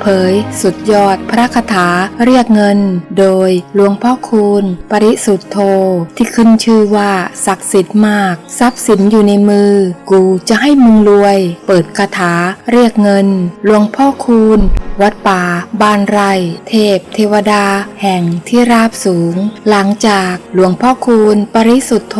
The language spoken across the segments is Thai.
เผย สุดยอดพระคาถาเรียกเงิน โดยหลวงพ่อคูณ ปริสุทธโธ ที่ขึ้นชื่อว่าศักดิ์สิทธิ์มาก ทรัพย์สินอยู่ในมือ กูจะให้มึงรวย เปิดคาถาเรียกเงิน หลวงพ่อคูณ วัดป่า บานไร เทพ เทวดา แห่งที่ราบสูง หลังจากหลวงพ่อคูณ ปริสุทธโธ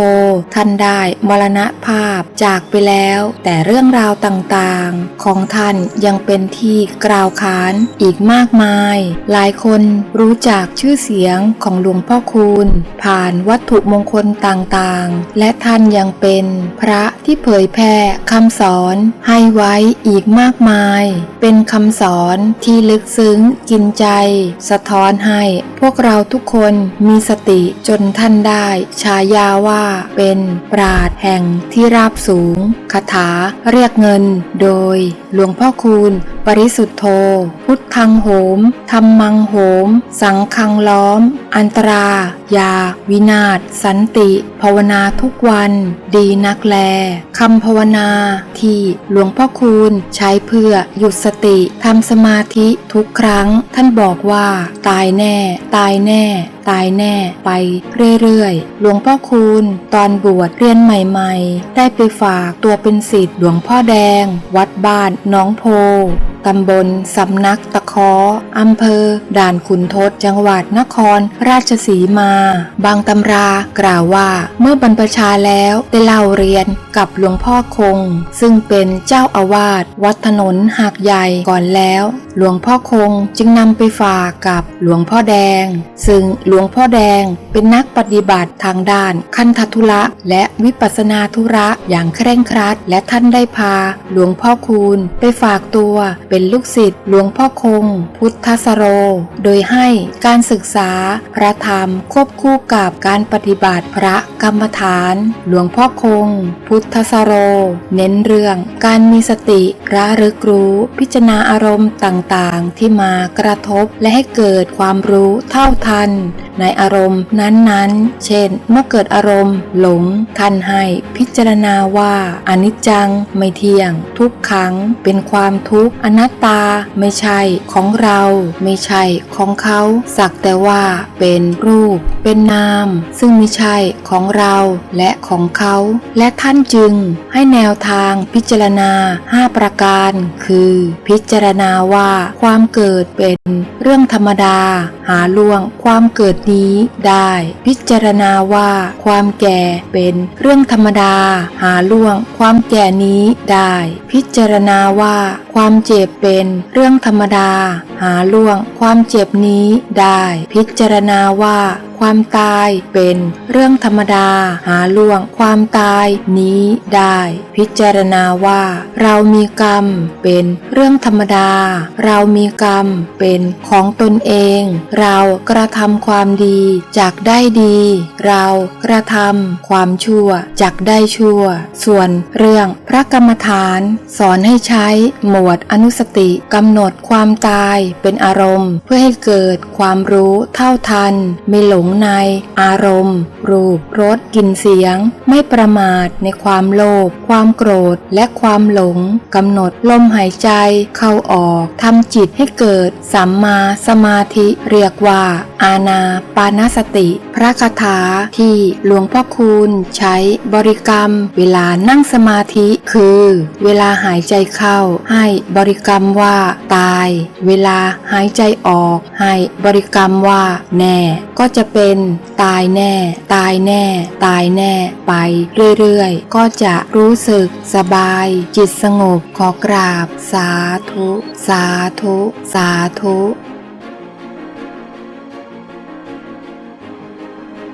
ท่านได้มรณภาพจากไปแล้ว แต่เรื่องราวต่างๆ ของท่านยังเป็นที่กล่าวขานอีกมากมาย หลายคนรู้จักชื่อเสียงของหลวงพ่อคูณ ผ่านวัตถุมงคลต่างๆ และท่านยังเป็นพระที่เผยแพร่คำสอนให้ไว้อีกมากมาย เป็นคำสอนที่ลึกซึ้งกินใจ สะท้อนให้พวกเราทุกคนมีสติจนท่านได้ฉายาว่าเป็นปราดแห่งที่ราบสูงคาถาเรียกเงินโดยหลวงพ่อคูณ ปริสุทธโธ พุทธังโหมธรรมังโหม สังคังล้อม อันตรายา วินาศสันติ ภาวนาทุกวัน ดีนักแลคำภาวนาที่หลวงพ่อคูณใช้เพื่อหยุดสติทำสมาธิทุกครั้ง ท่านบอกว่า ตายแน่ ตายแน่ ตายแน่ ไปเรื่อยๆ หลวงพ่อคูณ ตอนบวชเรียนใหม่ๆ ได้ไปฝากตัวเป็นศิษย์หลวงพ่อแดง วัดบ้านน้องโพตำบลสำนักตะคออำเภอ ด่านขุนทด จังหวัดนคร ราชสีมา บางตำรากล่าวว่าเมื่อบรรพชาแล้วได้เล่าเรียนกับหลวงพ่อคง ซึ่งเป็นเจ้าอาวาสวัดถนนหากใหญ่ก่อนแล้ว หลวงพ่อคงจึงนำไปฝากกับหลวงพ่อแดง ซึ่งหลวงพ่อแดงเป็นนักปฏิบัติทางด้านคันธทุระและวิปัสสนาธุระอย่างเคร่งครัด และท่านได้พา หลวงพ่อคูณไปฝากตัวเป็นลูกศิษย์หลวงพ่อคง พุทธสโร โดยให้การศึกษาพระธรรมควบคู่กับการปฏิบัติพระกรรมฐาน หลวงพ่อคง พุทธสโร เน้นเรื่องการมีสติระลึกรู้พิจารณาอารมณ์ต่างๆ ที่มากระทบและให้เกิดความรู้เท่าทัน ในอารมณ์นั้นๆ เช่น เมื่อเกิดอารมณ์หลงท่านให้พิจารณาว่าอนิจจังไม่เที่ยง ทุกขังเป็นความทุกข์อนัตตาไม่ใช่ของเราไม่ใช่ของเขาสักแต่ว่าเป็นรูป เป็นนาม ซึ่งไม่ใช่ของเราและของเขา และท่านจึงให้แนวทางพิจารณา 5 ประการ คือ พิจารณาว่าความเกิดเป็นเรื่องธรรมดา หาล่วงความเกิดนี้ได้ พิจารณาว่าความแก่เป็นเรื่องธรรมดา หาล่วงความแก่นี้ได้ พิจารณาว่าความเจ็บเป็นเรื่องธรรมดา หาล่วงความเจ็บนี้ได้ พิจารณาว่า ความตายเป็นเรื่องธรรมดา หาล่วงความตายนี้ได้ พิจารณาว่า เรามีกรรมเป็นเรื่องธรรมดา เรามีกรรมเป็นของตนเอง เรากระทำความดีจากได้ดี เรากระทำความชั่วจากได้ชั่ว ส่วนเรื่องพระกรรมฐาน สอนให้ใช้หมวดอนุสติกำหนดความตายเป็นอารมณ์ เพื่อให้เกิดความรู้เท่าทันไม่หลงงใน อารมณ์ รูปรสกลิ่นเสียง ไม่ประมาทในความโลภความโกรธและความหลงกำหนดลมหายใจเข้าออกทำจิตให้เกิดสัมมาสมาธิเรียกว่า อาณาปานสติ พระคาถาที่หลวงพ่อคูณใช้บริกรรม เวลานั่งสมาธิคือ เวลาหายใจเข้า ให้บริกรรมว่า ตาย เวลาหายใจออก ให้บริกรรมว่า แน่ ก็จะเป็น ตายแน่ ตายแน่ ตายแน่ ไปเรื่อยๆ ก็จะรู้สึกสบาย จิตสงบขอกราบ สาธุ สาธุ สาธุ